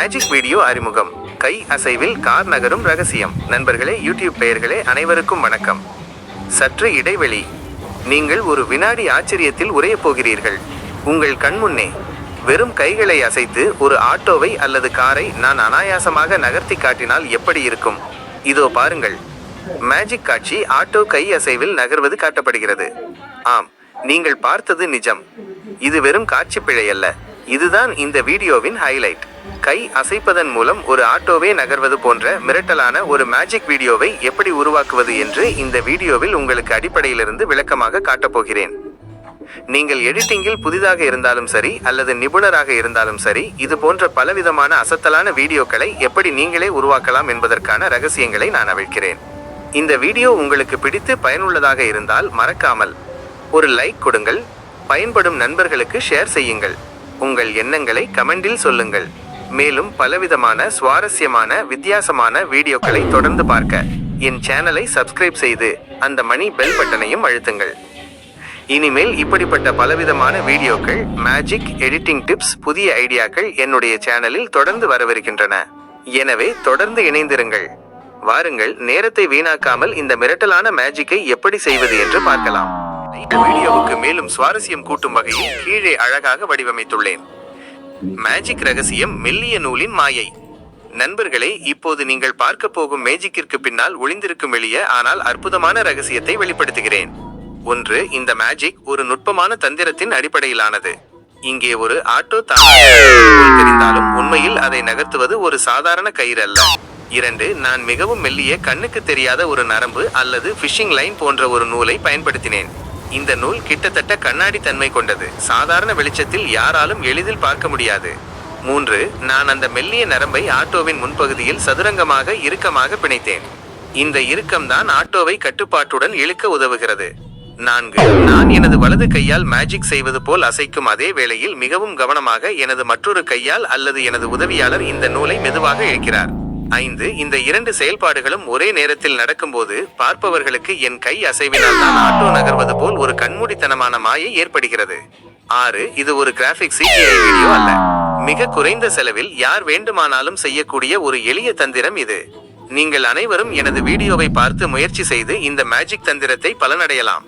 Magic video அறிமுகம். கை அசைவில் car நகரும் ரகசியம். நண்பர்களே யூடியூப் பெயர்களே அனைவருக்கும் வணக்கம். சற்று இடைவெளி. நீங்கள் ஒரு வினாடி ஆச்சரியத்தில் உரைய போகிறீர்கள். உங்கள் கண்முன்னே வெறும் கைகளை அசைத்து ஒரு ஆட்டோவை அல்லது காரை நான் அனாயாசமாக நகர்த்தி காட்டினால் எப்படி இருக்கும்? இதோ பாருங்கள். மேஜிக் காட்சி ஆட்டோ கை அசைவில் நகர்வது காட்டப்படுகிறது. ஆம் நீங்கள் பார்த்தது நிஜம். இது வெறும் காட்சி பிழை அல்ல. இதுதான் இந்த வீடியோவின் ஹைலைட் கை அசைப்பதன் மூலம் ஒரு ஆட்டோவே நகர்வது போன்ற மிரட்டலான ஒரு மேஜிக் வீடியோவை எப்படி உருவாக்குவது என்று இந்த வீடியோவில் உங்களுக்கு அடிப்படையிலிருந்து விளக்கமாக காட்டப்போகிறேன் நீங்கள் எடிட்டிங்கில் புதிதாக இருந்தாலும் சரி அல்லது நிபுணராக இருந்தாலும் சரி இது போன்ற பலவிதமான அசத்தலான வீடியோக்களை எப்படி நீங்களே உருவாக்கலாம் என்பதற்கான ரகசியங்களை நான் அவிழ்க்கிறேன். இந்த வீடியோ உங்களுக்கு பிடித்து பயனுள்ளதாக இருந்தால் மறக்காமல் ஒரு லைக் கொடுங்கள் பயன்படும் நண்பர்களுக்கு ஷேர் செய்யுங்கள். உங்கள் எண்ணங்களை கமெண்டில் சொல்லுங்கள். மேலும் பலவிதமான சுவாரஸ்யமான வித்தியாசமான வீடியோக்களை தொடர்ந்து பார்க்க என் சேனலை சப்ஸ்கிரைப் செய்து அந்த மணி பெல் பட்டனையும் அழுத்துங்கள். இனிமேல் இப்படிப்பட்ட பலவிதமான வீடியோக்கள் மேஜிக் எடிட்டிங் டிப்ஸ் புதிய ஐடியாக்கள் என்னுடைய சேனலில் தொடர்ந்து வரவிருக்கின்றன. எனவே தொடர்ந்து இணைந்திருங்கள். வாருங்கள் நேரத்தை வீணாக்காமல் இந்த மிரட்டலான மேஜிக்கை எப்படி செய்வது என்று பார்க்கலாம். இந்த வீடியோவுக்கு மேலும் சுவாரஸ்யம் கூட்டும் வகையில் கீழே அழகாக வடிவமைத்துள்ளேன். மேஜிக் ரகசியம் மெல்லிய நூலின் மாயை. நண்பர்களே இப்போது நீங்கள் பார்க்க போகும் மேஜிக்கிற்கு பின்னால் ஒளிந்திருக்கும் எளிய ஆனால் அற்புதமான ரகசியத்தை வெளிப்படுத்துகிறேன். ஒன்று இந்த மேஜிக் ஒரு நுட்பமான தந்திரத்தின் அடிப்படையிலானது. இங்கே ஒரு ஆட்டோ தானாக தெரிந்தாலும் உண்மையில் அதை நகர்த்துவது ஒரு சாதாரண கயிறு அல்ல இரண்டு நான் மிகவும் மெல்லிய கண்ணுக்கு தெரியாத ஒரு நரம்பு அல்லது ஃபிஷிங் லைன் போன்ற ஒரு நூலை பயன்படுத்தினேன். இந்த நூல் கிட்டத்தட்ட கண்ணாடி தன்மை கொண்டது. சாதாரண வெளிச்சத்தில் யாராலும் எளிதில் பார்க்க முடியாது. மூன்று நான் அந்த மெல்லிய நரம்பை ஆட்டோவின் முன்பகுதியில் சதுரங்கமாக இறுக்கமாக பிணைத்தேன். இந்த இறுக்கம்தான் ஆட்டோவை கட்டுப்பாட்டுடன் இழுக்க உதவுகிறது. நான்கு நான் எனது வலது கையால் மேஜிக் செய்வது போல் அசைக்கும் அதே வேளையில் மிகவும் கவனமாக எனது மற்றொரு கையால் அல்லது எனது உதவியாளர் இந்த நூலை மெதுவாக இழுக்கிறார். ஐந்து இந்த இரண்டு செயல்பாடுகளும் ஒரே நேரத்தில் நடக்கும்போது பார்ப்பவர்களுக்கு என் கை அசைவினால் தான் ஆட்டோ நகர்வது போல் ஒரு கண்மூடித்தனமான மாயை ஏற்படுகிறது. ஆறு இது ஒரு கிராபிக் சிபிஐ வீடியோ அல்ல. மிக குறைந்த செலவில் யார் வேண்டுமானாலும் செய்யக்கூடிய ஒரு எளிய தந்திரம் இது. நீங்கள் அனைவரும் எனது வீடியோவை பார்த்து முயற்சி செய்து இந்த மேஜிக் தந்திரத்தை பலனடையலாம்.